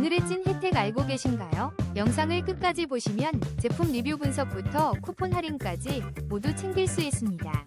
오늘의 찐 혜택 알고 계신가요? 영상을 끝까지 보시면 제품 리뷰 분석부터 쿠폰 할인까지 모두 챙길 수 있습니다.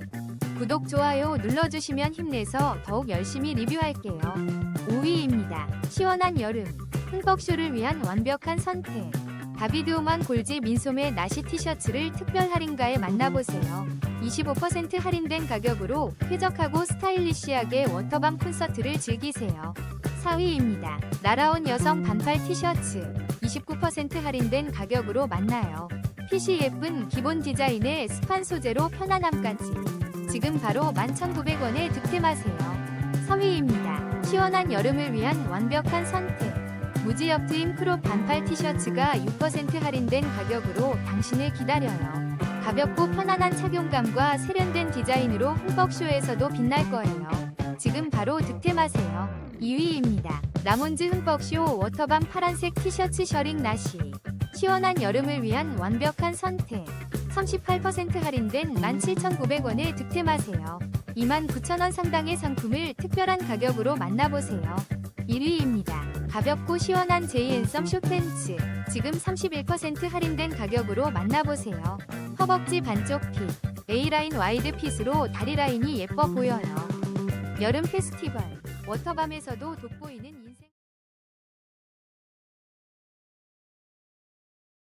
구독, 좋아요 눌러주시면 힘내서 더욱 열심히 리뷰할게요. 5위입니다. 시원한 여름, 흠뻑쇼를 위한 완벽한 선택. 다비드 오만 골지 민소매 나시 티셔츠를 특별 할인가에 만나보세요. 25% 할인된 가격으로 쾌적하고 스타일리시하게 워터밤 콘서트를 즐기세요. 4위입니다. 날아온 여성 반팔 티셔츠 29% 할인된 가격으로 만나요. 핏이 예쁜 기본 디자인의 스판 소재로 편안함까지 지금 바로 11,900원에 득템하세요. 3위입니다. 시원한 여름을 위한 완벽한 선택 무지역 트임 크롭 반팔 티셔츠가 6% 할인된 가격으로 당신을 기다려요. 가볍고 편안한 착용감과 세련된 디자인으로 흠뻑쇼에서도 빛날 거예요. 지금 바로 득템하세요. 2위입니다. 라몬즈 흠뻑쇼 워터밤 파란색 티셔츠 셔링 나시. 시원한 여름을 위한 완벽한 선택. 38% 할인된 17,900원에 득템하세요. 29,000원 상당의 상품을 특별한 가격으로 만나보세요. 1위입니다. 가볍고 시원한 제이앤썸 쇼팬츠. 지금 31% 할인된 가격으로 만나보세요. 허벅지 반쪽 핏. A라인 와이드 핏으로 다리 라인이 예뻐 보여요. 여름 페스티벌. 워터밤에서도 돋보이는